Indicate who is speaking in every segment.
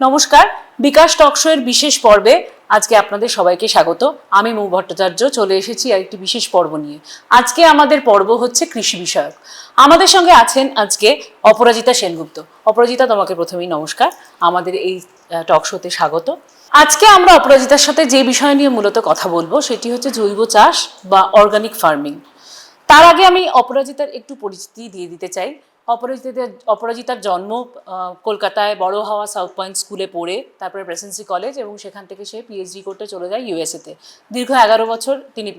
Speaker 1: নমস্কার, বিকাশ টকশো এর বিশেষ পর্বে আজকে আপনাদের সবাইকে স্বাগত। আমি মৌ ভট্টাচার্য, চলে এসেছি আরেকটি বিশেষ পর্ব নিয়ে। আজকে আমাদের পর্ব হচ্ছে কৃষি বিষয়ক। আমাদের সঙ্গে আছেন আজকে অপরাজিতা সেনগুপ্ত। অপরাজিতা, তোমাকে প্রথমেই নমস্কার। আমাদের এই টক শোতে স্বাগত। আজকে আমরা অপরাজিতার সাথে যে বিষয় নিয়ে মূলত কথা বলব, সেটি হচ্ছে জৈব চাষ বা অর্গানিক ফার্মিং তার আগে আমি অপরাজিতার একটু পরিচিতি দিয়ে দিতে চাই। অপরাজিতার অপরাজিতার জন্ম কলকাতায় বড় হওয়া সাউথ পয়েন্ট স্কুলে পড়ে, তারপরে প্রেসিডেন্সি কলেজ এবং সেখান থেকে সে পিএইচডি করতে চলে যায় ইউএসএতে দীর্ঘ এগারো বছর তিনি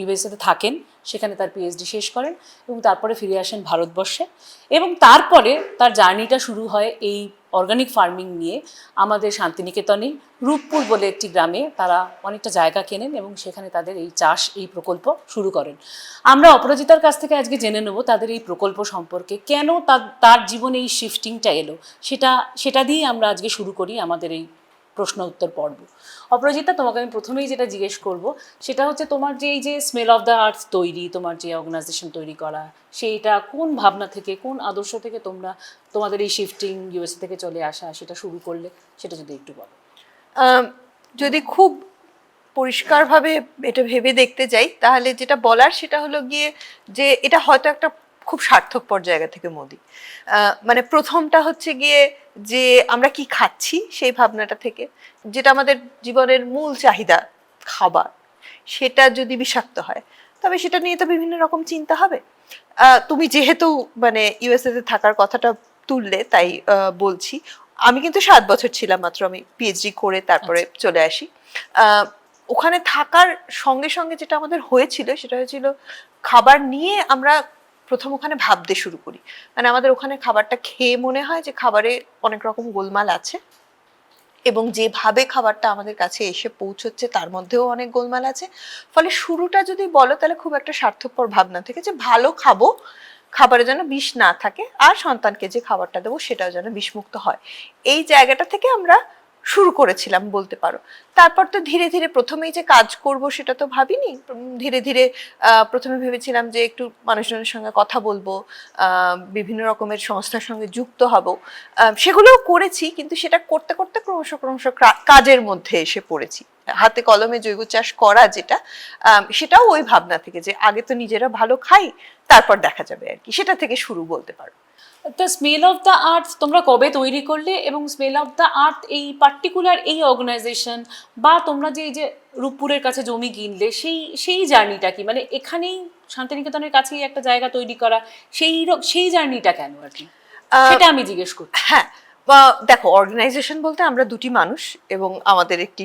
Speaker 1: ইউএসএতে থাকেন। সেখানে তার পিএইচডি শেষ করেন এবং তারপরে ফিরে আসেন ভারতবর্ষে। এবং তারপরে তার জার্নিটা শুরু হয় এই অর্গানিক ফার্মিং নিয়ে আমাদের শান্তিনিকেতনে। রূপপুর বলে একটি গ্রামে তারা অনেকটা জায়গা কেনেন এবং সেখানে তাদের এই চাষ, এই প্রকল্প শুরু করেন। আমরা অপরাজিতার কাছ থেকে আজকে জেনে নেব তাদের এই প্রকল্প সম্পর্কে। কেন তার তার জীবনে এই শিফটিংটা এলো? সেটা সেটা দিয়েই আমরা আজকে শুরু করি আমাদের এই প্রশ্ন উত্তর পর্ব। অপরাজিতা, তোমাকে আমি প্রথমেই যেটা জিজ্ঞেস করব, সেটা হচ্ছে তোমার যে এই যে স্মেল অফ দ্য আর্থ তৈরি, তোমার যে অর্গানাইজেশন তৈরি করা, সেইটা কোন ভাবনা থেকে, কোন আদর্শ থেকে তোমরা, তোমাদের এই শিফটিং ইউএস থেকে চলে আসা, সেটা শুরু করলে, সেটা যদি একটু বলো।
Speaker 2: যদি খুব পরিষ্কারভাবে এটা ভেবে দেখতে যাই, তাহলে যেটা বলার সেটা হলো গিয়ে যে এটা হয়তো একটা খুব স্বার্থকপর জায়গা থেকে মোদি। মানে প্রথমটা হচ্ছে গিয়ে যে আমরা কি খাচ্ছি সেই ভাবনাটা থেকে যেটা আমাদের জীবনের মূল চাহিদা খাবার সেটা যদি বিষাক্ত হয় তবে সেটা নিয়ে তো বিভিন্ন রকম চিন্তা হবে। তুমি যেহেতু মানে ইউএসএ তে থাকার কথাটা তুললে তাই বলছি। আমি কিন্তু সাত বছর ছিলাম মাত্র আমি পিএইচডি করে তারপরে চলে আসি। ওখানে থাকার সঙ্গে সঙ্গে যেটা আমাদের হয়েছিল সেটা হয়েছিল খাবার নিয়ে আমরা প্রথম ওখানে ভাবতে শুরু করি। মানে আমাদের ওখানে খাবারটা খেয়ে মনে হয় যে খাবারে অনেক রকম গোলমাল আছে এবং যেভাবে খাবারটা আমাদের কাছে এসে পৌঁছচ্ছে তার মধ্যেও অনেক গোলমাল আছে। ফলে শুরুটা যদি বলো তাহলে খুব একটা স্বার্থপর ভাবনা থেকে যে ভালো খাব, খাবারে যেন বিষ না থাকে, আর সন্তানকে যে খাবারটা দেবো সেটাও যেন বিষমুক্ত হয়। এই জায়গাটা থেকে আমরা শুরু করেছিলাম বলতে পারো। তারপর তো ধীরে ধীরে প্রথমেই যে কাজ করব সেটা তো ভাবিনি। ধীরে ধীরে প্রথমে ভেবেছিলাম যে একটু মানুষজনের সঙ্গে কথা বলব বিভিন্ন রকমের সংস্থার সঙ্গে যুক্ত হব। সেগুলোও করেছি কিন্তু সেটা করতে করতে ক্রমশ ক্রমশ কাজের মধ্যে এসে পড়েছি। হাতে কলমে জৈব চাষ করা যেটা সেটাও ওই ভাবনা থেকে যে আগে তো নিজেরা ভালো খাই, তারপর দেখা যাবে আর কি। সেটা থেকে শুরু বলতে পারো।
Speaker 1: The smell of the earth তোমরা কবে তৈরি করলে এবং স্মেল অফ দ্য আর্থ এই পার্টিকুলার এই অর্গানাইজেশন বা তোমরা যে এই যে রূপপুরের কাছে জমি কিনলে সেই সেই জার্নিটা কি? মানে এখানেই শান্তিনিকেতনের কাছেই একটা জায়গা তৈরি করা সেই সেই জার্নিটা কেন আর কি? সেটা আমি জিজ্ঞেস করছি।
Speaker 2: হ্যাঁ বা দেখো অর্গানাইজেশন বলতে আমরা দুটি মানুষ এবং আমাদের একটি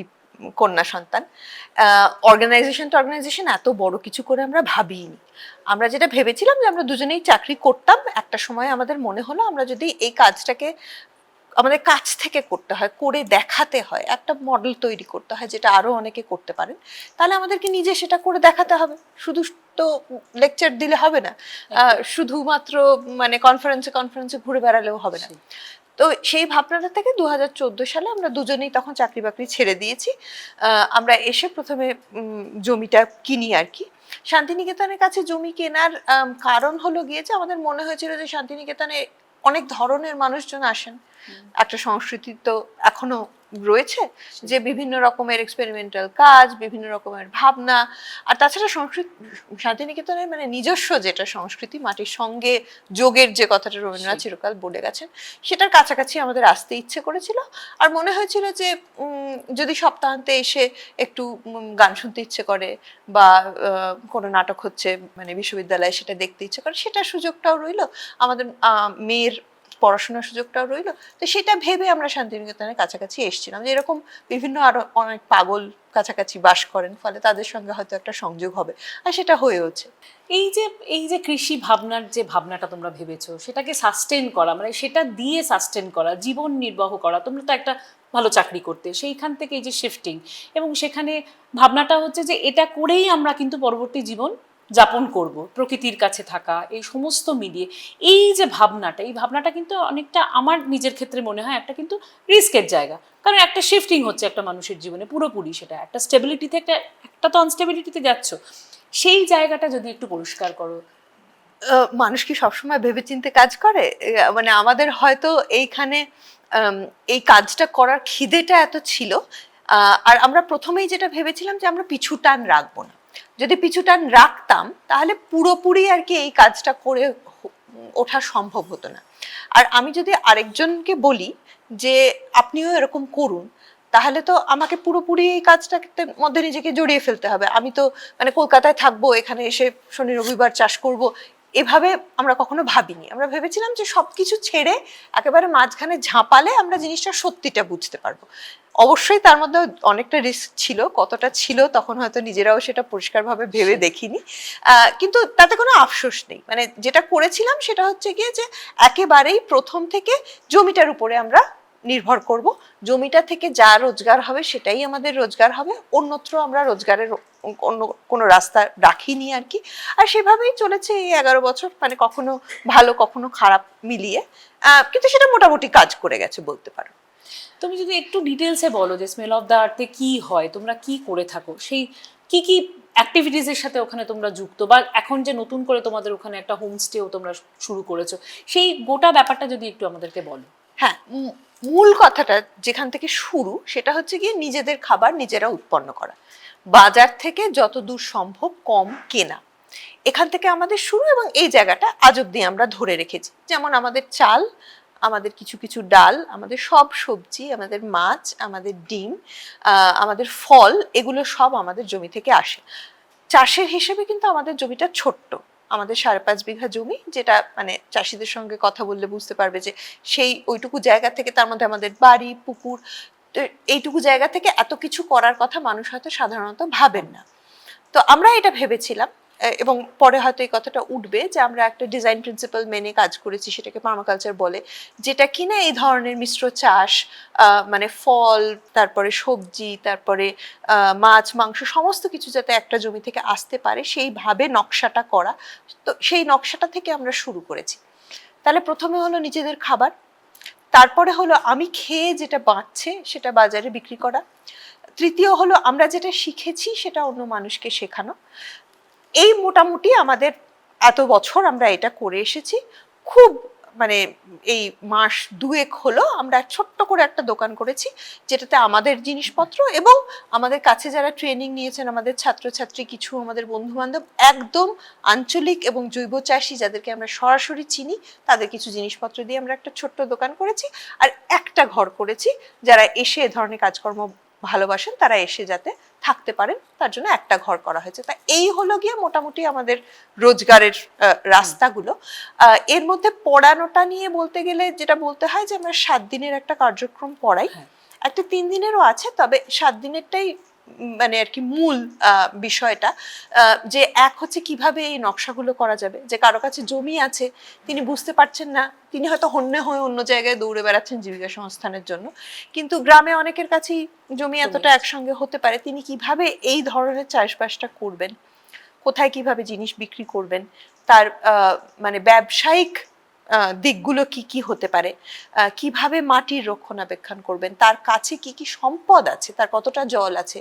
Speaker 2: কন্যা সন্তান। অর্গানাইজেশন তো অর্গানাইজেশন এত বড় কিছু করে আমরা ভাবিনি আমরা যেটা ভেবেছিলাম যে আমরা দুজনেই চাকরি করতাম একটা সময় আমাদের মনে হলো আমরা যদি এই কাজটাকে আমাদের কাছ থেকে করতে হয় করে দেখাতে হয় একটা মডেল তৈরি করতে হয় যেটা আরও অনেকে করতে পারেন তাহলে আমাদেরকে নিজে সেটা করে দেখাতে হবে। শুধু তো লেকচার দিলে হবে না শুধুমাত্র মানে কনফারেন্সে কনফারেন্সে ঘুরে বেড়ালেও হবে না। তো সেই ভাবনাটা থেকে দু হাজার চোদ্দ সালে আমরা দুজনেই তখন চাকরি বাকরি ছেড়ে দিয়েছি। আমরা এসে প্রথমে জমিটা কিনি আর কি। শান্তিনিকেতনের কাছে জমি কেনার কারণ হলো গিয়ে যে আমাদের মনে হয়েছিল যে শান্তিনিকেতনে অনেক ধরনের মানুষজন আসেন। একটা সংস্কৃতি তো এখনও রয়েছে যে বিভিন্ন রকমের এক্সপেরিমেন্টাল কাজ বিভিন্ন রকমের ভাবনা। আর তাছাড়া সংস্কৃতি শান্তিনিকেতনের মানে নিজস্ব যেটা সংস্কৃতি মাটির সঙ্গে যোগের যে কথাটা রবীন্দ্রনাথ চিরকাল বলে গেছেন সেটার কাছাকাছি আমাদের আসতে ইচ্ছে করেছিল। আর মনে হয়েছিল যে যদি সপ্তাহান্তে এসে একটু গান শুনতে ইচ্ছে করে বা কোনো নাটক হচ্ছে মানে বিশ্ববিদ্যালয়ে সেটা দেখতে ইচ্ছে করে সেটার সুযোগটাও রইল। আমাদের মেয়ের পড়াশোনার সুযোগটাও রইল। তো সেটা ভেবে আমরা শান্তিনিকেতনের কাছাকাছি এসেছিলাম। যে এরকম বিভিন্ন আরও অনেক পাগল কাছাকাছি বাস করেন, ফলে তাদের সঙ্গে হয়তো একটা সংযোগ হবে। আর সেটা হয়েওছে
Speaker 1: এই যে এই যে কৃষি ভাবনার যে ভাবনাটা তোমরা ভেবেছো, সেটাকে সাস্টেন করা মানে সেটা দিয়ে সাস্টেন করা, জীবন নির্বাহ করা, তোমরা তো একটা ভালো চাকরি করতে, সেইখান থেকে এই যে শিফটিং এবং সেখানে ভাবনাটা হচ্ছে যে এটা করেই আমরা কিন্তু পরবর্তী জীবন যাপন করব, প্রকৃতির কাছে থাকা, এই সমস্ত মিলিয়ে। এই যে ভাবনাটা, এই ভাবনাটা কিন্তু অনেকটা আমার নিজের ক্ষেত্রে মনে হয় একটা কিন্তু রিস্কের জায়গা। কারণ একটা শিফটিং হচ্ছে একটা মানুষের জীবনে, পুরোপুরি সেটা। একটা স্টেবিলিটিতে একটা একটা তো আনস্টেবিলিটিতে যাচ্ছ। সেই জায়গাটা যদি একটু পরিষ্কার করো।
Speaker 2: মানুষ কি সবসময় ভেবেচিন্তে কাজ করে? মানে আমাদের হয়তো এইখানে এই কাজটা করার খিদেটা এত ছিল। আর আমরা প্রথমেই যেটা ভেবেছিলাম যে আমরা পিছু টান রাখব না। যদি পিছু টান রাখতাম, তাহলে পুরোপুরি আর কি এই কাজটা করে ওঠা সম্ভব হতো না। আর আমি যদি আরেকজনকে বলি যে, আপনিও এরকম করুন, তাহলে তো আমাকে পুরোপুরি এই কাজটাতে মধ্যে নিজেকে জড়িয়ে ফেলতে হবে। আমি তো মানে কলকাতায় থাকব, এখানে এসে শনি রবিবার চাষ করব, এভাবে আমরা কখনো ভাবিনি। আমরা ভেবেছিলাম যে সবকিছু ছেড়ে একেবারে মাঝখানে ঝাঁপালে আমরা জিনিসটা সত্যিটা বুঝতে পারব। অবশ্যই তার মধ্যে অনেকটা রিস্ক ছিল কতটা ছিল তখন হয়তো নিজেরাও সেটা পরিষ্কারভাবে ভেবে দেখিনি। কিন্তু তাতে কোনো আফসোস নেই। মানে যেটা করেছিলাম সেটা হচ্ছে গিয়ে যে একেবারেই প্রথম থেকে জমিটার উপরে আমরা নির্ভর করব। জমিটা থেকে যা রোজগার হবে সেটাই আমাদের রোজগার হবে অন্যত্র আমরা রোজগারের অন্য কোনো রাস্তা রাখিনি আর কি। আর সেভাবেই চলেছে এই এগারো বছর মানে কখনো ভালো কখনো খারাপ মিলিয়ে। কিন্তু সেটা মোটামুটি কাজ করে গেছে বলতে পারো।
Speaker 1: তুমি যদি একটু ডিটেলসে বলো যে স্মেল অফ দ্য আর্থে কি হয়, তোমরা কি করে থাকো, সেই কি কি অ্যাক্টিভিটিসের সাথে ওখানে তোমরা যুক্ত? বা এখন যে নতুন করে তোমাদের ওখানে একটা হোমস্টেও তোমরা শুরু করেছ, সেই গোটা ব্যাপারটা যদি একটু আমাদেরকে বলো।
Speaker 2: হ্যাঁ মূল কথাটা যেখান থেকে শুরু, সেটা হচ্ছে গিয়ে নিজেদের খাবার নিজেরা উৎপন্ন করা। বাজার থেকে যত দূর সম্ভব কম কেনা। এখান থেকে আমাদের শুরু এবং এই জায়গাটা আজ অব্দি আমরা ধরে রেখেছি। যেমন আমাদের চাল আমাদের কিছু কিছু ডাল, আমাদের সব সবজি, আমাদের মাছ, আমাদের ডিম আমাদের ফল, এগুলো সব আমাদের জমি থেকে আসে। চাষের হিসেবে কিন্তু আমাদের জমিটা ছোট্ট। আমাদের সাড়ে পাঁচ বিঘা জমি, যেটা মানে চাষিদের সঙ্গে কথা বললে বুঝতে পারবে যে সেই ওইটুকু জায়গা থেকে তার মধ্যে আমাদের বাড়ি, পুকুর এইটুকু জায়গা থেকে এত কিছু করার কথা মানুষ হয়তো সাধারণত ভাবেন না। তো আমরা এটা ভেবেছিলাম এবং পরে হয়তো এই কথাটা উঠবে যে আমরা একটা ডিজাইন প্রিন্সিপাল মেনে কাজ করেছি, সেটাকে পার্মাকালচার বলে, যেটা কিনা এই ধরনের মিশ্র চাষ মানে ফল, তারপরে সবজি, তারপরে মাছ, মাংস, সমস্ত কিছু যাতে একটা জমি থেকে আসতে পারে, সেইভাবে নকশাটা করা। তো সেই নকশাটা থেকে আমরা শুরু করেছি। তাহলে প্রথমে হলো নিজেদের খাবার, তারপরে হলো আমি খেয়ে যেটা বাঁচছে, সেটা বাজারে বিক্রি করা। তৃতীয় হলো আমরা যেটা শিখেছি, সেটা অন্য মানুষকে শেখানো। এই মোটামুটি আমাদের এত বছর আমরা এটা করে এসেছি। খুব মানে এই মাস দুয়েক হলো আমরা ছোট্ট করে একটা দোকান করেছি, যেটাতে আমাদের জিনিসপত্র এবং আমাদের কাছে যারা ট্রেনিং নিয়েছেন, আমাদের ছাত্রছাত্রী, কিছু আমাদের বন্ধু বান্ধব একদম আঞ্চলিক এবং জৈব চাষি যাদেরকে আমরা সরাসরি চিনি, তাদের কিছু জিনিসপত্র দিয়ে আমরা একটা ছোট্ট দোকান করেছি। আর একটা ঘর করেছি, যারা এসে এ ধরনের কাজকর্ম ভালোবাসেন, তারা এসে যাতে থাকতে পারেন তার জন্য একটা ঘর করা হয়েছে। তা এই হলো গিয়ে মোটামুটি আমাদের রোজগারের রাস্তাগুলো। এর মধ্যে পড়ানোটা নিয়ে বলতে গেলে যেটা বলতে হয় যে আমরা সাত দিনের একটা কার্যক্রম পড়াই।
Speaker 1: হ্যাঁ।
Speaker 2: একটা তিন দিনেরও আছে তবে সাত দিনেরটাই মানে আর কি মূল বিষয়টা যে এক হচ্ছে কীভাবে এই নকশাগুলো করা যাবে। যে কারও কাছে জমি আছে তিনি বুঝতে পারছেন না তিনি হয়তো হন্যে হয়ে অন্য জায়গায় দৌড়ে বেড়াচ্ছেন জীবিকা সংস্থানের জন্য। কিন্তু গ্রামে অনেকের কাছেই জমি এতটা একসঙ্গে হতে পারে তিনি কীভাবে এই ধরনের চাষবাসটা করবেন? কোথায় কীভাবে জিনিস বিক্রি করবেন? তার আহ, মানে ব্যবসায়িক দিকগুলো কি কি হতে পারে? কীভাবে মাটির রক্ষণাবেক্ষণ করবেন? তার কাছে কি কি সম্পদ আছে? তার কতটা জল আছে?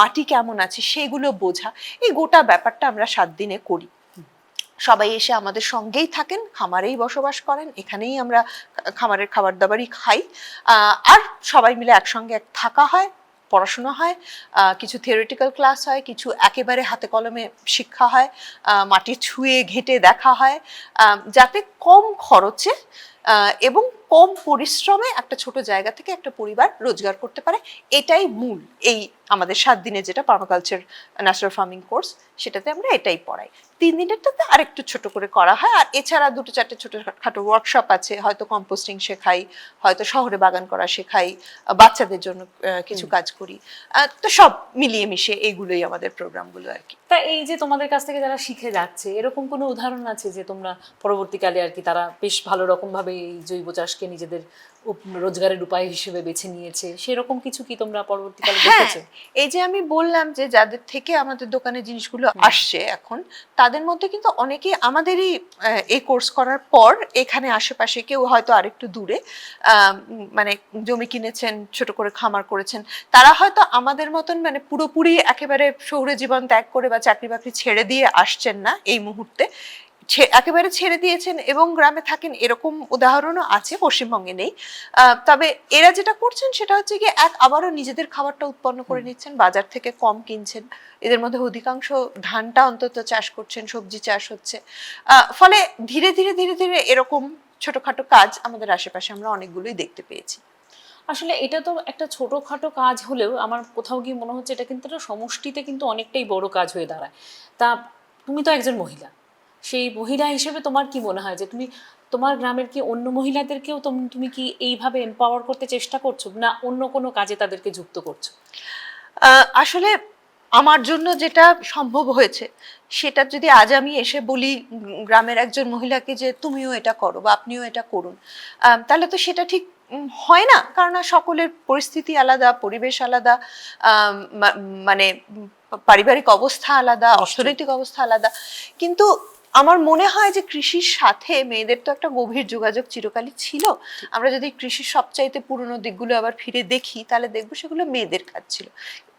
Speaker 2: মাটি কেমন আছে? সেগুলো বোঝা। এই গোটা ব্যাপারটা আমরা সাত দিনে করি। সবাই এসে আমাদের সঙ্গেই থাকেন, খামারেই বসবাস করেন, এখানেই আমরা খামারের খাবার দাবারই খাই আর সবাই মিলে একসঙ্গে এক থাকা হয়। পড়াশোনা হয় কিছু থিওরিটিক্যাল ক্লাস হয়, কিছু একেবারে হাতে কলমে শিক্ষা হয় মাটি ছুঁয়ে ঘেটে দেখা হয় যাতে কম খরচে এবং কম পরিশ্রমে একটা ছোট জায়গা থেকে একটা পরিবার রোজগার করতে পারে। এটাই মূল এই আমাদের সাত দিনে যেটা পার্মাকালচার ন্যাচারাল ফার্মিং কোর্স সেটাতে আমরা এটাই পড়াই। তিন দিনেরটাতে আরেকটু ছোট করে করা হয়। আর এছাড়া দুটো চারটে ছোটো খাটো ওয়ার্কশপ আছে হয়তো কম্পোস্টিং শেখাই হয়তো শহরে বাগান করা শেখাই বাচ্চাদের জন্য কিছু কাজ করি। তো সব মিলিয়ে মিশে এইগুলোই আমাদের প্রোগ্রামগুলো আর কি।
Speaker 1: তা এই যে তোমাদের কাছ থেকে যারা শিখে যাচ্ছে এরকম কোনো উদাহরণ আছে যে তোমরা পরবর্তীকালে আর কি তারা বেশ ভালো রকম ভাবে এই জৈব চাষকে নিজেদের রোজগারের উপায় হিসেবে বেছে নিয়েছে। সেরকম কিছু কি তোমরা পরবর্তীকালে
Speaker 2: হ্যাঁ
Speaker 1: দেখেছ?
Speaker 2: এই যে আমি বললাম যে যাদের থেকে আমাদের দোকানে জিনিসগুলো আসছে এখন তাদের মধ্যে কিন্তু অনেকেই আমাদেরই এই কোর্স করার পর এখানে আশেপাশে কেউ হয়তো আরেকটু দূরে মানে জমি কিনেছেন ছোট করে খামার করেছেন তারা হয়তো আমাদের মতন মানে পুরোপুরি একেবারে শহুরে জীবন ত্যাগ করে বা চাকরি বাকরি ছেড়ে দিয়ে আসছেন না এই মুহূর্তে। একেবারে ছেড়ে দিয়েছেন এবং গ্রামে থাকেন এরকম উদাহরণও আছে পশ্চিমবঙ্গে নেই। তবে এরা যেটা করছেন সেটা হচ্ছে কি এক আবারও নিজেদের খাবারটা উৎপন্ন করে নিচ্ছেন বাজার থেকে কম কিনছেন এদের মধ্যে অধিকাংশ ধানটা অন্তত চাষ করছেন সবজি চাষ হচ্ছে। ফলে ধীরে ধীরে ধীরে ধীরে এরকম ছোটখাটো কাজ আমাদের আশেপাশে আমরা অনেকগুলোই দেখতে পেয়েছি।
Speaker 1: আসলে এটা তো একটা ছোটোখাটো কাজ হলেও আমার কোথাও গিয়ে মনে হচ্ছে এটা কিন্তু একটা সমষ্টিতে কিন্তু অনেকটাই বড় কাজ হয়ে দাঁড়ায়। তা তুমি তো একজন মহিলা সেই মহিলা হিসেবে তোমার কি মনে হয়? যে তুমি তোমার গ্রামের কি অন্য মহিলাদেরকেও তোম- তুমি কি এইভাবে এম্পাওয়ার করতে চেষ্টা করছ না অন্য কোনো কাজে তাদেরকে যুক্ত করছ?
Speaker 2: আসলে আমার জন্য যেটা সম্ভব হয়েছে সেটা যদি আজ আমি এসে বলি গ্রামের একজন মহিলাকে যে তুমিও এটা করো বা আপনিও এটা করুন তাহলে তো সেটা ঠিক হয় না। কারণ সকলের পরিস্থিতি আলাদা পরিবেশ আলাদা মানে পারিবারিক অবস্থা আলাদা অর্থনৈতিক অবস্থা আলাদা। কিন্তু আমার মনে হয় যে কৃষির সাথে মেয়েদের তো একটা গভীর যোগাযোগ চিরকালই ছিল। আমরা যদি কৃষির সবচাইতে পুরনো দিকগুলো আবার ফিরে দেখি, তাহলে দেখব সেগুলো মেয়েদের কাজ ছিল।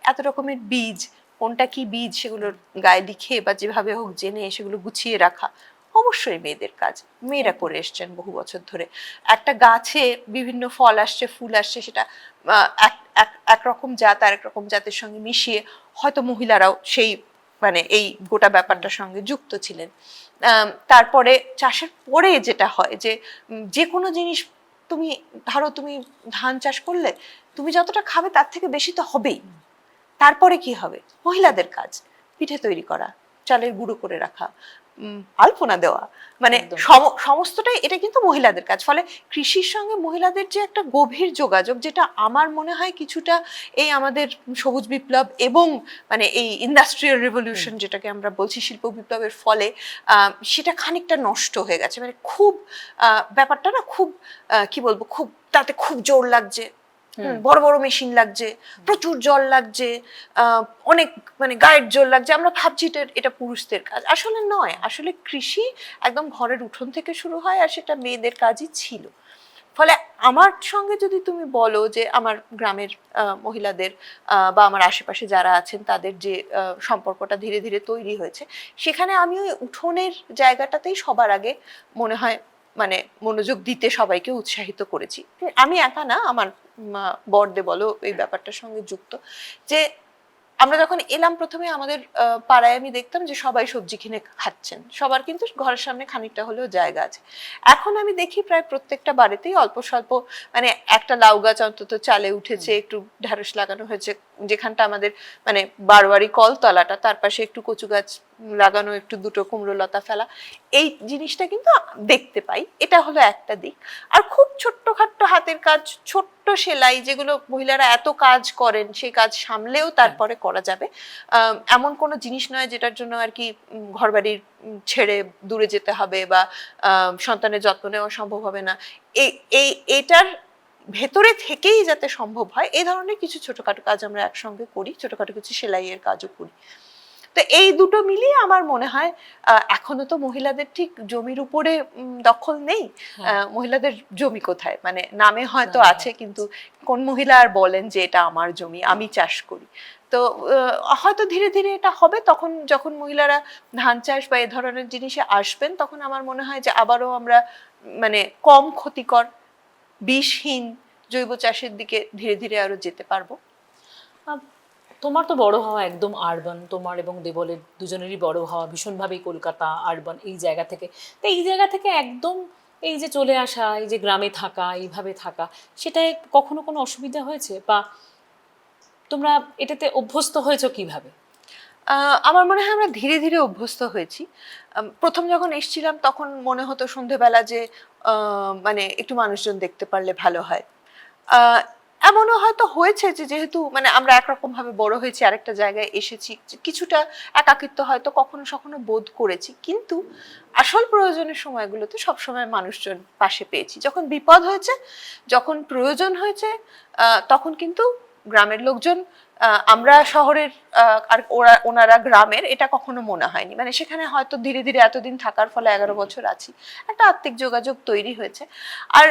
Speaker 2: এত রকমের বীজ, কোনটা কি বীজ সেগুলোর গায়ে লিখে বা যেভাবে হোক জেনে সেগুলো গুছিয়ে রাখা অবশ্যই মেয়েদের কাজ। মেয়েরা করে এসছেন বহু বছর ধরে। একটা গাছে বিভিন্ন ফল আসছে, ফুল আসছে, সেটা এক, এক- একরকম জাত আর রকম জাতের সঙ্গে মিশিয়ে হয়তো মহিলারাও সেই মানে এই গোটা ব্যাপারটার সঙ্গে যুক্ত ছিলেন। তারপরে চাষের পরে যেটা হয় যে যে কোনো জিনিস তুমি, ধরো তুমি ধান চাষ করলে, তুমি যতটা খাবে তার থেকে বেশি তো হবেই। তারপরে কি হবে? মহিলাদের কাজ, পিঠে তৈরি করা, চালের গুঁড়ো করে রাখা আলপনা দেওয়া। মানে সমস্তটাই এটা কিন্তু মহিলাদের কাজ। ফলে কৃষির সঙ্গে মহিলাদের যে একটা গভীর যোগাযোগ যেটা আমার মনে হয় কিছুটা এই আমাদের সবুজ বিপ্লব এবং মানে এই ইন্ডাস্ট্রিয়াল রেভলিউশন যেটাকে আমরা বলছি শিল্প বিপ্লবের ফলে সেটা খানিকটা নষ্ট হয়ে গেছে। মানে খুব ব্যাপারটা না খুব কি বলব খুব তাতে খুব জোর লাগছে। বড় বড় মেশিন লাগছে, প্রচুর জল লাগছে অনেক মানে গায়ের জল লাগছে। আমরা ভাবছি এটা এটা পুরুষদের কাজ। আসলে নয়। আসলে কৃষি একদম ঘরের উঠোন থেকে শুরু হয় আর সেটা মেয়েদের কাজই ছিল। ফলে আমার সঙ্গে যদি তুমি বলো যে আমার গ্রামের মহিলাদের বা আমার আশেপাশে যারা আছেন তাদের যে সম্পর্কটা ধীরে ধীরে তৈরি হয়েছে, সেখানে আমি ওই উঠোনের জায়গাটাতেই সবার আগে মনে হয় মানে মনোযোগ দিতে সবাইকে উৎসাহিত করেছি। আমি একা না আমার মা, বড়দে বলো এই ব্যাপারটার সঙ্গে যুক্ত। যে আমরা যখন এলাম প্রথমে আমাদের পাড়ায় আমি দেখতাম যে সবাই সবজি কিনে খাচ্ছেন। সবার কিন্তু ঘরের সামনে খানিকটা হলেও জায়গা আছে। এখন আমি দেখি প্রায় প্রত্যেকটা বাড়িতেই অল্প স্বল্প মানে একটা লাউ গাছ অন্তত চালে উঠেছে একটু ঢ্যাঁড়স লাগানো হয়েছে। যেখানটা আমাদের মানে বারোয়ারি কলতলাটা তার পাশে একটু কচু গাছ লাগানো, একটু দুটো কুমড়ো লতা ফেলা, এই জিনিসটা কিন্তু দেখতে পাই। এটা হলো একটা দিক। আর খুব ছোট্টখাট্ট হাতের কাজ, ছোট্ট সেলাই যেগুলো মহিলারা এত কাজ করেন, সেই কাজ সামলেও তারপরে করা যাবে। এমন কোনো জিনিস নয় যেটার জন্য আর কি ঘরবাড়ির ছেড়ে দূরে যেতে হবে বা সন্তানের যত্ন নেওয়া সম্ভব হবে না। এই এটার ভেতরে থেকেই যাতে সম্ভব হয় এই ধরনের কিছু ছোটখাটো কাজ আমরা একসঙ্গে করি, ছোটখাটো কিছু সেলাইয়ের কাজও করি। তো এই দুটো মিলিয়ে আমার মনে হয় এখনও তো মহিলাদের ঠিক জমির উপরে দখল নেই।
Speaker 1: হ্যাঁ।
Speaker 2: মহিলাদের জমি কোথায়? মানে নামে হয়তো আছে কিন্তু কোন মহিলা আর বলেন যে এটা আমার জমি আমি চাষ করি। তো হয়তো ধীরে ধীরে এটা হবে তখন যখন মহিলারা ধান চাষ বা এ ধরনের জিনিসে আসবেন তখন আমার মনে হয় যে আবারও আমরা মানে কম ক্ষতিকর বিষহীন জৈব চাষের দিকে ধীরে ধীরে আরও যেতে পারব।
Speaker 1: তোমার তো বড় হওয়া একদম আরবান তোমার এবং দেবলের দুজনেরই বড় হওয়া ভীষণভাবেই কলকাতা আরবান এই জায়গা থেকে। তো এই জায়গা থেকে একদম এই যে চলে আসা, এই যে গ্রামে থাকা, এইভাবে থাকা, সেটায় কখনো কোনো অসুবিধা হয়েছে? বা তোমরা এটাতে অভ্যস্ত হয়েছো কীভাবে?
Speaker 2: আমার মনে হয় আমরা ধীরে ধীরে অভ্যস্ত হয়েছি। প্রথম যখন এসছিলাম, তখন মনে হতো সন্ধেবেলা যে মানে একটু মানুষজন দেখতে পারলে ভালো হয়। এমনও হয়তো হয়েছে যে যেহেতু মানে আমরা একরকম ভাবে বড় হয়েছি, আরেকটা জায়গায় এসেছি কিছুটা একাকিত্ব হয়তো কখনো সখনো বোধ করেছি। কিন্তু আসল প্রয়োজনের সময়গুলোতে সবসময় মানুষজন পাশে পেয়েছি। যখন বিপদ হয়েছে, যখন প্রয়োজন হয়েছে তখন কিন্তু গ্রামের লোকজন আমরা শহরের আর ওরা, ওনারা গ্রামের, এটা কখনো মনে হয়নি। মানে সেখানে হয়তো ধীরে ধীরে এতদিন থাকার ফলে এগারো বছর আছি। একটা আত্মিক যোগাযোগ তৈরি হয়েছে। আর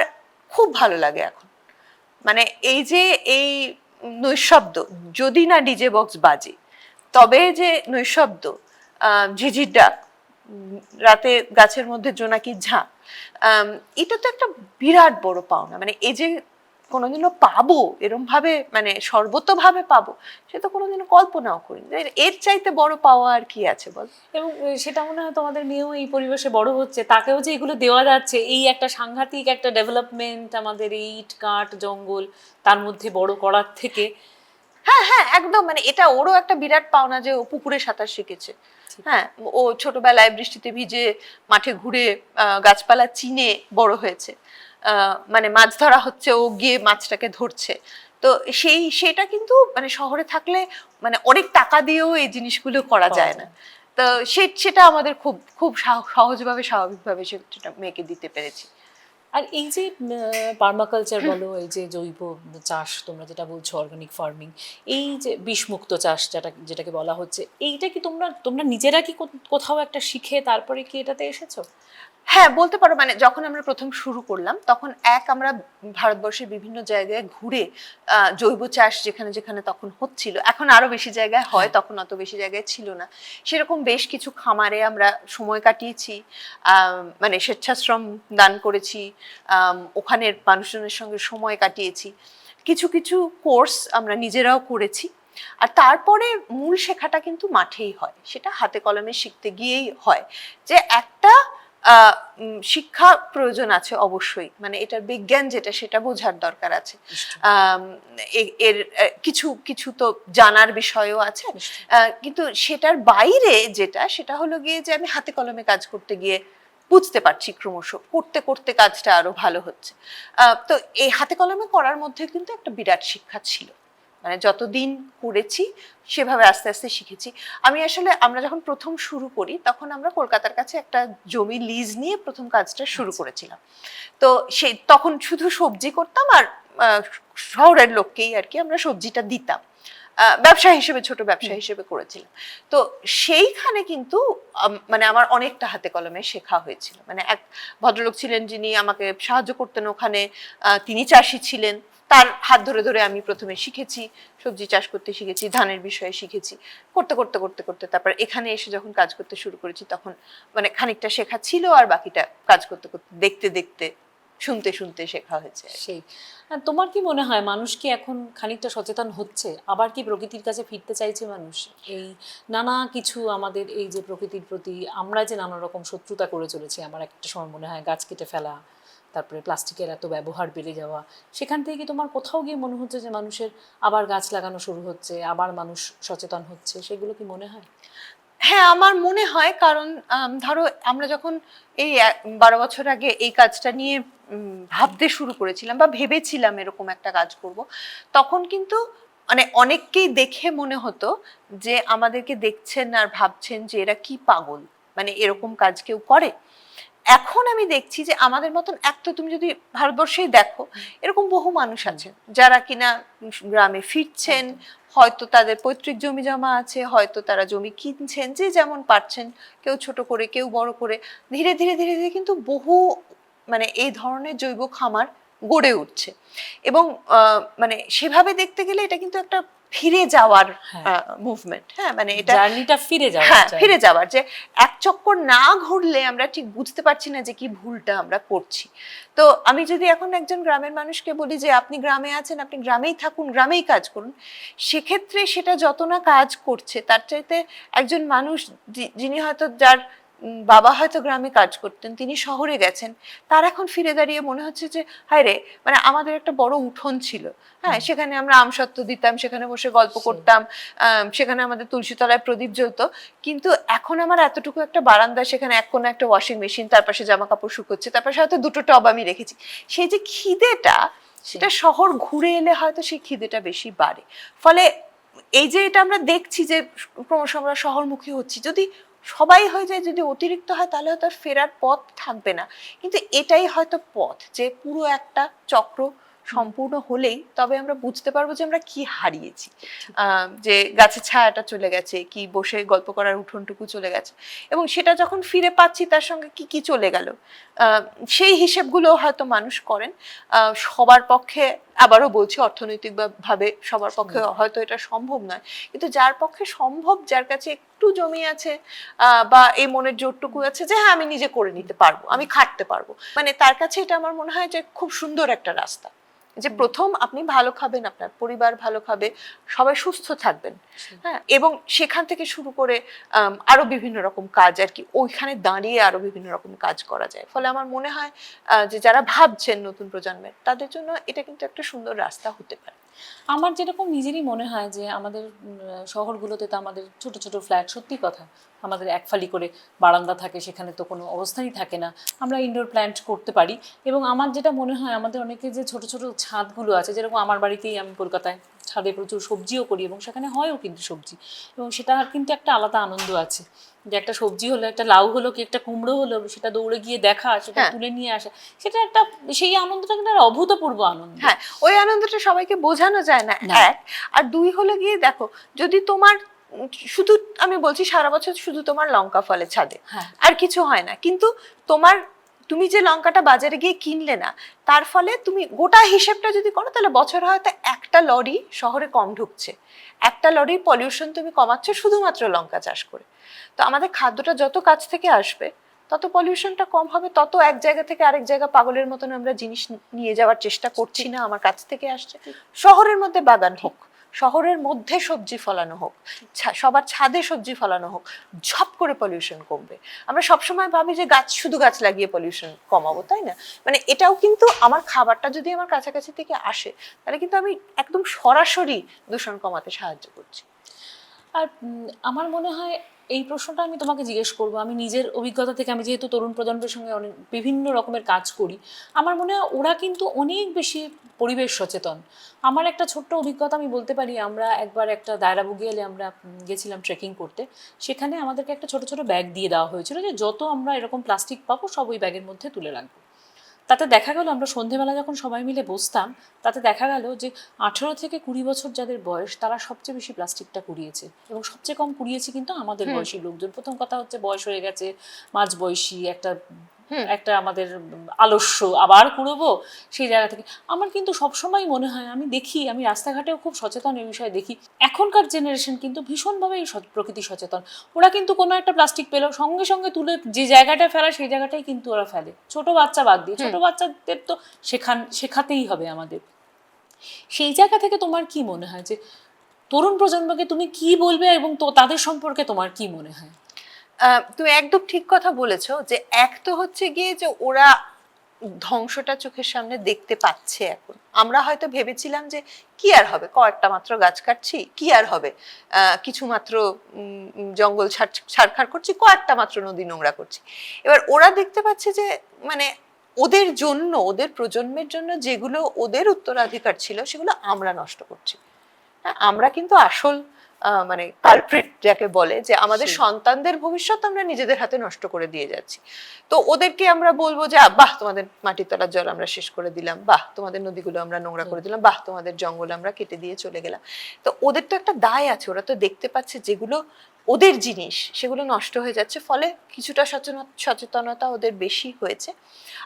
Speaker 2: খুব ভালো লাগে এখন। মানে এই যে এই নৈশব্দ, যদি না ডিজে বক্স বাজে, তবে যে নৈশব্দ ঝিঝির ডাক, রাতে গাছের মধ্যে জোনাকি ঝাঁক এটা তো একটা বিরাট বড় পাওনা। মানে এই যে কোনোদিনও পাবো এরম ভাবে মানে সর্বতভাবে পাবো সে তো কোনোদিনও কল্পনাও করিনি। এর- এর চাইতে বড় পাওয়া আর কি আছে বল?
Speaker 1: এবং সেটা মনে হয় তোমাদের মেয়েও এই পরিবেশে বড় হচ্ছে। তাকেও যে এগুলো দেওয়া যাচ্ছে এই একটা সাংঘাতিক একটা ডেভেলপমেন্ট আমাদের এই ইট কাঠ জঙ্গল তার মধ্যে বড় করার থেকে।
Speaker 2: হ্যাঁ হ্যাঁ একদম। মানে এটা ওরও একটা বিরাট পাওনা যে ও পুকুরে সাঁতার শিখেছে। হ্যাঁ ও ছোটবেলায় বৃষ্টিতে ভিজে মাঠে ঘুরে গাছপালা চিনে বড় হয়েছে। মানে মাছ ধরা হচ্ছে ও গিয়ে মাছটাকে ধরছে। তো সেই সেটা কিন্তু মানে শহরে থাকলে মানে অনেক টাকা দিয়েও এই জিনিসগুলো করা যায় না। তো সে সেটা আমাদের খুব খুব সাহ- সহজভাবে স্বাভাবিকভাবে সেটা মেয়েকে দিতে পেরেছি।
Speaker 1: আর এই যে পার্মাকালচার বলো এই যে জৈব চাষ তোমরা যেটা বলছো অর্গানিক ফার্মিং এই যে বিষমুক্ত চাষ যেটা যেটাকে বলা হচ্ছে এইটা কি তোমরা তোমরা নিজেরা কো- কোথাও একটা শিখে তারপরে কি এটাতে এসেছ?
Speaker 2: হ্যাঁ বলতে পারো মানে যখন আমরা প্রথম শুরু করলাম তখন এক আমরা ভারতবর্ষের বিভিন্ন জায়গায় ঘুরে জৈব চাষ যেখানে যেখানে তখন হচ্ছিল এখন আরও বেশি জায়গায় হয় তখন অত বেশি জায়গায় ছিল না। সেরকম বেশ কিছু খামারে আমরা সময় কাটিয়েছি মানে স্বেচ্ছাশ্রম দান করেছি ওখানের মানুষজনের সঙ্গে সময় কাটিয়েছি। কিছু কিছু কোর্স আমরা নিজেরাও করেছি আর তারপরে মূল শেখাটা কিন্তু মাঠেই হয় সেটা হাতে কলমে শিখতে গিয়েই হয়। যে একটা শিক্ষা প্রয়োজন আছে অবশ্যই। মানে এটার বিজ্ঞান যেটা সেটা বোঝার দরকার আছে। এর কিছু কিছু তো জানার বিষয়ও আছে। কিন্তু সেটার বাইরে যেটা সেটা হলো গিয়ে যে আমি হাতে কলমে কাজ করতে গিয়ে বুঝতে পারছি ক্রমশ। করতে করতে কাজটা আরও ভালো হচ্ছে। তো এই হাতে কলমে করার মধ্যে কিন্তু একটা বিরাট শিক্ষা ছিল। মানে যতদিন করেছি সেভাবে আস্তে আস্তে শিখেছি। আমি আসলে আমরা যখন প্রথম শুরু করি তখন আমরা কলকাতার কাছে একটা জমি লিজ নিয়ে প্রথম কাজটা শুরু করেছিলাম। তো সেই তখন শুধু সবজি করতাম আর শহরের লোককেই আর কি আমরা সবজিটা দিতাম। ব্যবসা হিসেবে ছোট ব্যবসা হিসেবে করেছিলাম। তো সেইখানে কিন্তু মানে আমার অনেকটা হাতে কলমে শেখা হয়েছিল। মানে এক ভদ্রলোক ছিলেন যিনি আমাকে সাহায্য করতেন ওখানে তিনি চাষি ছিলেন। তার হাত ধরে ধরে আমি প্রথমে শিখেছি, সবজি চাষ করতে শিখেছি, ধানের বিষয়ে শিখেছি, করতে করতে করতে করতে তারপর এখানে এসে যখন কাজ করতে শুরু করেছি তখন মানে খানিকটা শেখা ছিল আর বাকিটা কাজ করতে করতে, দেখতে দেখতে, শুনতে শুনতে শেখা হয়েছে
Speaker 1: সেই। তোমার কি মনে হয় মানুষ কি এখন খানিকটা সচেতন হচ্ছে? আবার কি প্রকৃতির কাছে ফিরতে চাইছে মানুষ? এই নানা কিছু আমাদের এই যে প্রকৃতির প্রতি আমরা যে নানা রকম শত্রুতা করে চলেছি, আমার একটা সময় মনে হয় গাছ কেটে ফেলা তারপরে প্লাস্টিকের এত ব্যবহার বেড়ে যাওয়া, সেখান থেকে তোমার কোথাও গিয়ে মনে হচ্ছে যে মানুষের আবার গাছ লাগানো শুরু হচ্ছে, আবার মানুষ সচেতন হচ্ছে? সেগুলো কি মনে হয়?
Speaker 2: হ্যাঁ আমার মনে হয় কারণ ধরো আমরা যখন এই বারো বছর আগে এই কাজটা নিয়ে ভাবতে শুরু করেছিলাম বা ভেবেছিলাম এরকম একটা কাজ করব, তখন কিন্তু মানে অনেককেই দেখে মনে হতো যে আমাদেরকে দেখছেন আর ভাবছেন যে এরা কি পাগল? মানে এরকম কাজ কেউ করে? এখন আমি দেখছি যে আমাদের মতন এক তো তুমি যদি ভারতবর্ষেই দেখো এরকম বহু মানুষ আছেন যারা কিনা গ্রামে ফিরছেন হয়তো তাদের পৈতৃক জমি জমা আছে হয়তো তারা জমি কিনছেন যে যেমন পারছেন কেউ ছোট করে কেউ বড় করে ধীরে ধীরে ধীরে ধীরে কিন্তু বহু মানে এই ধরনের জৈব খামার গড়ে উঠছে। এবং মানে সেভাবে দেখতে গেলে এটা কিন্তু একটা ফিরে যাওয়ার
Speaker 1: হ্যাঁ।
Speaker 2: মুভমেন্ট হ্যাঁ মানে এটা
Speaker 1: জার্নিটা ফিরে যাওয়া
Speaker 2: হ্যাঁ ফিরে যাওয়ার যে এক চক্কর না ঘুরলে আমরা ঠিক বুঝতে পারছি না যে কি ভুলটা আমরা করছি। তো আমি যদি এখন একজন গ্রামের মানুষকে বলি যে আপনি গ্রামে আছেন আপনি গ্রামেই থাকুন গ্রামেই কাজ করুন সেক্ষেত্রে সেটা যত না কাজ করছে তার চাইতে একজন মানুষ যিনি হয়তো যার বাবা হয়তো গ্রামে কাজ করতেন তিনি শহরে গেছেন তার এখন ফিরে দাঁড়িয়ে মনে হচ্ছে যে হায় রে মানে আমাদের একটা বড় উঠোন ছিল। হ্যাঁ সেখানে আমরা আমসত্ত্ব দিতাম সেখানে বসে গল্প করতাম সেখানে আমাদের তুলসী তলায় প্রদীপ জ্বলতো। কিন্তু এখন আমার এতটুকু একটা বারান্দা সেখানে এক কোনো একটা ওয়াশিং মেশিন তার পাশে জামা কাপড় শুকোচ্ছে তার পাশে হয়তো দুটো টব আমি রেখেছি। সেই যে খিদেটা সেটা শহর ঘুরে এলে হয়তো সেই খিদেটা বেশি বাড়ে। ফলে এই যে এটা আমরা দেখছি যে ক্রমশ আমরা শহরমুখী হচ্ছি যদি সবাই হয়ে যায় যদি অতিরিক্ত হয়, তাহলে হয়তো ফেরার পথ থাকবে না। কিন্তু এটাই হয়তো পথ যে পুরো একটা চক্র সম্পূর্ণ হলেই তবে আমরা বুঝতে পারব যে আমরা কি হারিয়েছি। যে গাছের ছায়াটা চলে গেছে কি বসে গল্প করার উঠোনটুকু চলে গেছে। এবং সেটা যখন ফিরে পাচ্ছি তার সঙ্গে কি কি চলে গেল? সেই হিসেবগুলো হয়তো মানুষ করেন। সবার পক্ষে আবারও বলছি অর্থনৈতিক বা- ভাবে সবার পক্ষে হয়তো এটা সম্ভব নয়। কিন্তু যার পক্ষে সম্ভব যার কাছে একটু জমি আছে বা এই মনের জোরটুকু আছে যে হ্যাঁ আমি নিজে করে নিতে পারব আমি খাটতে পারব। মানে তার কাছে এটা আমার মনে হয় যে খুব সুন্দর একটা রাস্তা। যে প্রথম আপনি ভালো খাবেন আপনার পরিবার ভালো খাবে সবাই সুস্থ থাকবেন। হ্যাঁ এবং সেখান থেকে শুরু করে আরও বিভিন্ন রকম কাজ আর কি ওইখানে দাঁড়িয়ে আরও বিভিন্ন রকম কাজ করা যায়। ফলে আমার মনে হয় যে যারা ভাবছেন নতুন প্রজন্মের তাদের জন্য এটা কিন্তু একটা সুন্দর রাস্তা হতে পারে।
Speaker 1: আমার যেরকম নিজেরই মনে হয় যে আমাদের শহরগুলোতে তো আমাদের ছোট ছোট ফ্ল্যাট সত্যি কথা। আমাদের এক ফালি করে বারান্দা থাকে সেখানে তো কোনো অবস্থানই থাকে না। আমরা ইনডোর প্ল্যান্ট করতে পারি। এবং আমার যেটা মনে হয় আমাদের অনেকে যে ছোট ছোট ছাদগুলো আছে যেরকম আমার বাড়িতেই আমি কলকাতায় ছাদে প্রচুর সবজিও করি এবং সেখানে হয়ও কিন্তু সবজি। এবং সেটা কিন্তু একটা আলাদা আনন্দ আছে যে একটা সবজি হলো একটা লাউ হলো কি একটা কুমড়ো হলো সেটা দৌড়ে গিয়ে দেখা সেটা
Speaker 2: হ্যাঁ।
Speaker 1: তুলে নিয়ে আসা সেটা একটা সেই আনন্দটা কিন্তু অভূতপূর্ব আনন্দ।
Speaker 2: হ্যাঁ ওই আনন্দটা সবাইকে বোঝানো যায় না। এক আর দুই হলো গিয়ে দেখো যদি তোমার শুধু আমি বলছি সারা বছর শুধু তোমার লঙ্কা ফলে ছাদে।
Speaker 1: হ্যাঁ।
Speaker 2: আর কিছু হয় না। কিন্তু তোমার তুমি যে লঙ্কাটা বাজারে গিয়ে কিনলে না তার ফলে তুমি গোটা হিসেবটা যদি করো তাহলে বছর হয়তো একটা লরি শহরে কম ঢুকছে। একটা লরির পলিউশন তুমি কমাচ্ছ শুধুমাত্র লঙ্কা চাষ করে। তো আমাদের খাদ্যটা যত কাছ থেকে আসবে তত পলিউশনটা কম হবে তত এক জায়গা থেকে আরেক জায়গা পাগলের মতন আমরা জিনিস নিয়ে যাওয়ার চেষ্টা করছি না আমার কাছ থেকে আসছে। শহরের মধ্যে বাগান হোক। শহরের মধ্যে সবজি ফলানো হোক সবার ছাদে সবজি ফলানো হোক, ঝপ করে পলিউশন কমবে। আমরা সবসময় ভাবি যে গাছ, শুধু গাছ লাগিয়ে পলিউশন কমাবো, তাই না? মানে এটাও কিন্তু আমার খাবারটা যদি আমার কাছাকাছি থেকে আসে, তাহলে কিন্তু আমি একদম সরাসরি দূষণ কমাতে সাহায্য করছি।
Speaker 1: আর আমার মনে হয় এই প্রশ্নটা আমি তোমাকে জিজ্ঞেস করব। আমি নিজের অভিজ্ঞতা থেকে আমি যেহেতু তরুণ প্রজন্মের সঙ্গে অনেক বিভিন্ন রকমের কাজ করি, আমার মনে হয় ওরা কিন্তু অনেক বেশি পরিবেশ সচেতন। আমার একটা ছোট্ট অভিজ্ঞতা আমি বলতে পারি, আমরা একবার একটা দায়রা বুগিয়ালে আমরা গেছিলাম ট্রেকিং করতে। সেখানে আমাদেরকে একটা ছোট ছোট ব্যাগ দিয়ে দেওয়া হয়েছিল যে যত আমরা এরকম প্লাস্টিক পাবো সব ওই ব্যাগের মধ্যে তুলে রাখব। তাতে দেখা গেল আমরা সন্ধেবেলা যখন সবাই মিলে বসতাম তাতে দেখা গেল যে আঠেরো থেকে কুড়ি বছর যাদের বয়স তারা সবচেয়ে বেশি প্লাস্টিকটা কুড়িয়েছে এবং সবচেয়ে কম কুড়িয়েছে কিন্তু আমাদের বয়সী লোকজন। প্রথম কথা হচ্ছে বয়স হয়ে গেছে মাঝ বয়সী একটা একটা আমাদের আলস্য আবার কুড়বো সেই জায়গা থেকে। আমার কিন্তু সবসময় মনে হয় আমি দেখি আমি রাস্তাঘাটেও খুব সচেতন এই বিষয়ে দেখি এখনকার জেনারেশন কিন্তু ভীষণভাবে এই প্রকৃতি সচেতন। ওরা কিন্তু কোনো একটা প্লাস্টিক পেল সঙ্গে সঙ্গে তুলে যে জায়গাটা ফেলা সেই জায়গাটাই কিন্তু ওরা ফেলে। ছোট বাচ্চা বাদ দিয়ে ছোট বাচ্চাদের তো শেখান শেখাতেই হবে আমাদের। সেই জায়গা থেকে তোমার কি মনে হয় যে তরুণ প্রজন্মকে তুমি কি বলবে এবং তো তাদের সম্পর্কে তোমার কি মনে হয়?
Speaker 2: তুমি একদম ঠিক কথা বলেছ যে এক তো হচ্ছে গিয়ে যে ওরা ধ্বংসটা চোখের সামনে দেখতে পাচ্ছে এখন। আমরা হয়তো ভেবেছিলাম যে কি আর হবে? কয়েকটা মাত্র গাছ কাটছি কি আর হবে? কিছু মাত্র জঙ্গল ছাড়- ছাড়খাড় করছি কয়েকটা মাত্র নদী নোংরা করছি। এবার ওরা দেখতে পাচ্ছে যে মানে ওদের জন্য ওদের প্রজন্মের জন্য যেগুলো ওদের উত্তরাধিকার ছিল সেগুলো আমরা নষ্ট করছি। হ্যাঁ, আমরা কিন্তু আসল মানে কালপ্রিট যাকে বলে যে আমাদের সন্তানদের ভবিষ্যৎ আমরা নিজেদের হাতে নষ্ট করে দিয়ে যাচ্ছি। তো ওদেরকে আমরা বলব যে বাহ তোমাদের মাটির তলার জল আমরা শেষ করে দিলাম। বাহ তোমাদের নদীগুলো আমরা নোংরা করে দিলাম। বাহ তোমাদের জঙ্গল আমরা কেটে দিয়ে চলে গেলাম। তো ওদের তো একটা দায় আছে। ওরা তো দেখতে পাচ্ছে যেগুলো ওদের জিনিস সেগুলো নষ্ট হয়ে যাচ্ছে ফলে কিছুটা সচেতন- সচেতনতা ওদের বেশি হয়েছে।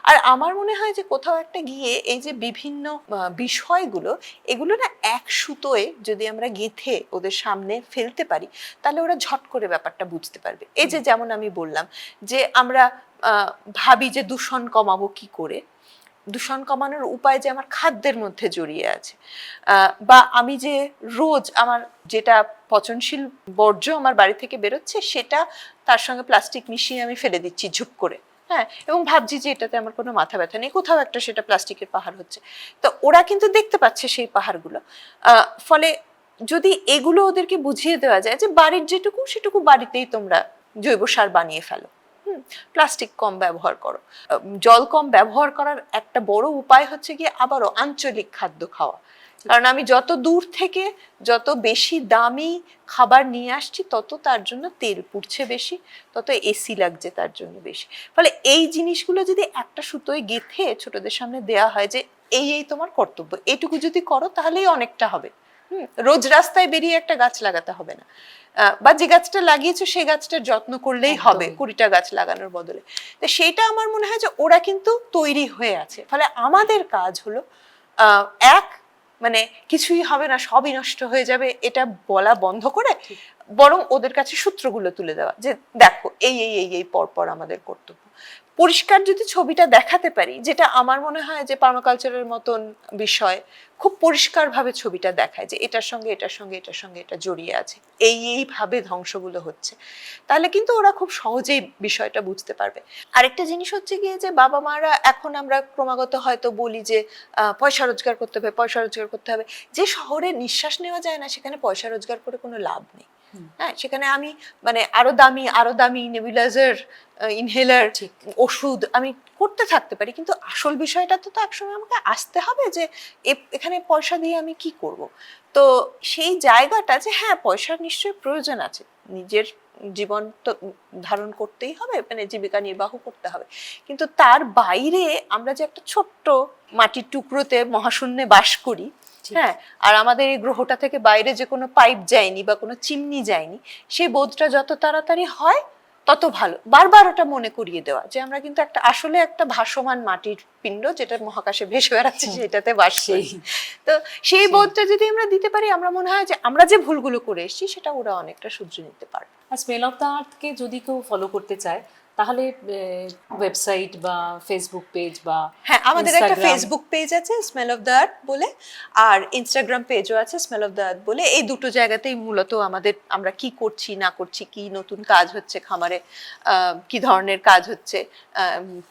Speaker 2: আর আমার মনে হয় যে কোথাও একটা গিয়ে এই যে বিভিন্ন বিষয়গুলো এগুলো না এক সুতোয় যদি আমরা গেথে ওদের সামনে ফেলতে পারি তাহলে ওরা ঝট করে ব্যাপারটা বুঝতে পারবে। এই যে যেমন আমি বললাম যে আমরা ভাবি যে দূষণ কমাবো কি করে দূষণ কমানোর উপায় যে আমার খাদ্যের মধ্যে জড়িয়ে আছে। বা আমি যে রোজ আমার যেটা পচনশীল বর্জ্য আমার বাড়ি থেকে বেরোচ্ছে, সেটা তার সঙ্গে প্লাস্টিক মিশিয়ে আমি ফেলে দিচ্ছি ঝুপ করে। হ্যাঁ? এবং ভাবছি যে এটাতে আমার কোনো মাথা ব্যথা নেই, কোথাও একটা সেটা প্লাস্টিকের পাহাড় হচ্ছে। তো ওরা কিন্তু দেখতে পাচ্ছে সেই পাহাড়গুলো। ফলে যদি এগুলো ওদেরকে বুঝিয়ে দেওয়া যায় যে বাড়ির যেটুকু, সেটুকু বাড়িতেই তোমরা জৈব সার বানিয়ে ফেলো। প্লাস্টিক কম ব্যবহার করো। জল কম ব্যবহার করার একটা বড় উপায় হচ্ছে গিয়ে আবারও আঞ্চলিক খাদ্য খাওয়া। কারণ আমি যত দূর থেকে যত বেশি দামি খাবার নিয়ে আসছি তত তার জন্য তেল পুড়ছে বেশি তত এসি লাগছে তার জন্য বেশি। ফলে এই জিনিসগুলো যদি একটা সুতোয় গেথে ছোটদের সামনে দেয়া হয় যে এই এই তোমার কর্তব্য এটুকু যদি করো তাহলেই অনেকটা হবে। হুম, রোজ রাস্তায় বেরিয়ে একটা গাছ লাগাতে হবে না। বা যে গাছটা লাগিয়েছো সেই গাছটার যত্ন করলেই হবে কুড়িটা গাছ লাগানোর বদলে। তো সেইটা আমার মনে হয় যে ওরা কিন্তু তৈরি হয়ে আছে। ফলে আমাদের কাজ হলো আহ, এক মানে কিছুই হবে না সবই নষ্ট হয়ে যাবে এটা বলা বন্ধ করে বরং ওদের কাছে সূত্রগুলো তুলে দেওয়া যে দেখো এই এই এই এই পরপর আমাদের কর্তব্য। পরিষ্কার যদি ছবিটা দেখাতে পারি, যেটা আমার মনে হয় যে পার্মাকালচারের মতন বিষয়, খুব পরিষ্কারভাবে ছবিটা দেখায় যে এটার সঙ্গে এটার সঙ্গে এটার সঙ্গে এটা জড়িয়ে আছে। এই, এইভাবে ধ্বংসগুলো হচ্ছে। তাহলে কিন্তু ওরা খুব সহজেই বিষয়টা বুঝতে পারবে। আরেকটা জিনিস হচ্ছে গিয়ে যে বাবা মারা এখন আমরা ক্রমাগত হয়তো বলি যে পয়সা রোজগার করতে হবে, পয়সা রোজগার করতে হবে। যে শহরে নিঃশ্বাস নেওয়া যায় না, সেখানে পয়সা রোজগার করে কোনো লাভ নেই। হ্যাঁ সেখানে আমি মানে আরও দামি আরও দামি নেবুলাইজার ইনহেলার। ওষুধ আমি করতে থাকতে পারি কিন্তু আসল বিষয়টা তো তো একসময় আমাকে আসতে হবে যে এখানে পয়সা দিয়ে আমি কি করব তো সেই জায়গাটা যে হ্যাঁ পয়সার নিশ্চয়ই প্রয়োজন আছে নিজের জীবন তো ধারণ করতেই হবে মানে জীবিকা নির্বাহ করতে হবে কিন্তু তার বাইরে আমরা যে একটা ছোট্ট মাটির টুকরোতে মহাশূন্যে বাস করি। হ্যাঁ আর আমাদের এই গ্রহটা থেকে বাইরে যে কোনো পাইপ যায়নি বা কোনো চিমনি যায়নি সেই বোধটা যত তাড়াতাড়ি হয় তত ভালো। বারবার ওটা মনে করিয়ে দেওয়া যে আমরা কিন্তু একটা আসলে একটা ভাসমান মাটির পিণ্ড যেটা মহাকাশে ভেসে বেড়াচ্ছে সেটাতে বাস করি। তো সেই
Speaker 1: সেই।
Speaker 2: বোধটা যদি আমরা দিতে পারি আমরা মনে হয় যে আমরা যে ভুলগুলো করে এসেছি সেটা ওরা অনেকটা শুধরে নিতে পারবে।
Speaker 1: আর স্মেল অফ দ্য আর্থকে যদি কেউ ফলো করতে চায় তাহলে ওয়েবসাইট বা ফেসবুক পেজ বা
Speaker 2: হ্যাঁ আমাদের একটা ফেসবুক পেজ আছে স্মেল অফ দ্য আর্থ বলে আর ইনস্টাগ্রাম পেজও আছে স্মেল অফ দ্য আর্থ বলে। এই দুটো জায়গাতেই মূলত আমাদের আমরা কি করছি না করছি কি নতুন কাজ হচ্ছে খামারে কি ধরনের কাজ হচ্ছে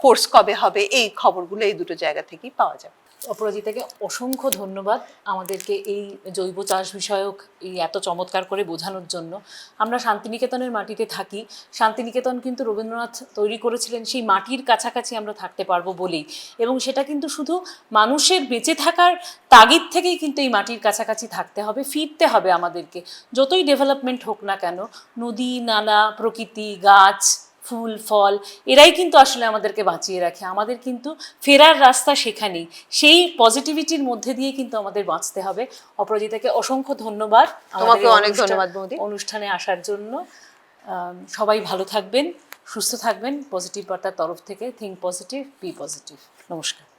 Speaker 2: কোর্স কবে হবে এই খবরগুলো এই দুটো জায়গা থেকেই পাওয়া যাবে।
Speaker 1: অপরাজিতাকে অসংখ্য ধন্যবাদ আমাদেরকে এই জৈব চাষ বিষয়ক এই এত চমৎকার করে বোঝানোর জন্য। আমরা শান্তিনিকেতনের মাটিতে থাকি। শান্তিনিকেতন কিন্তু রবীন্দ্রনাথ তৈরি করেছিলেন, সেই মাটির কাছাকাছি আমরা থাকতে পারব বলেই। এবং সেটা কিন্তু শুধু মানুষের বেঁচে থাকার তাগিদ থেকেই কিন্তু এই মাটির কাছাকাছি থাকতে হবে, ফিরতে হবে আমাদেরকে। যতই ডেভেলপমেন্ট হোক না কেন, নদী, নালা, প্রকৃতি, গাছ ফুল ফল এরাই কিন্তু আসলে আমাদেরকে বাঁচিয়ে রাখে। আমাদের কিন্তু ফেরার রাস্তা সেখানেই। সেই পজিটিভিটির মধ্যে দিয়ে কিন্তু আমাদের বাঁচতে হবে। অপরাজিতাকে অসংখ্য ধন্যবাদ
Speaker 2: তোমাকে অনেক ধন্যবাদ, বৌদি।
Speaker 1: অনুষ্ঠানে আসার জন্য। সবাই ভালো থাকবেন সুস্থ থাকবেন পজিটিভ বার্তার তরফ থেকে থিঙ্ক পজিটিভ বি পজিটিভ নমস্কার।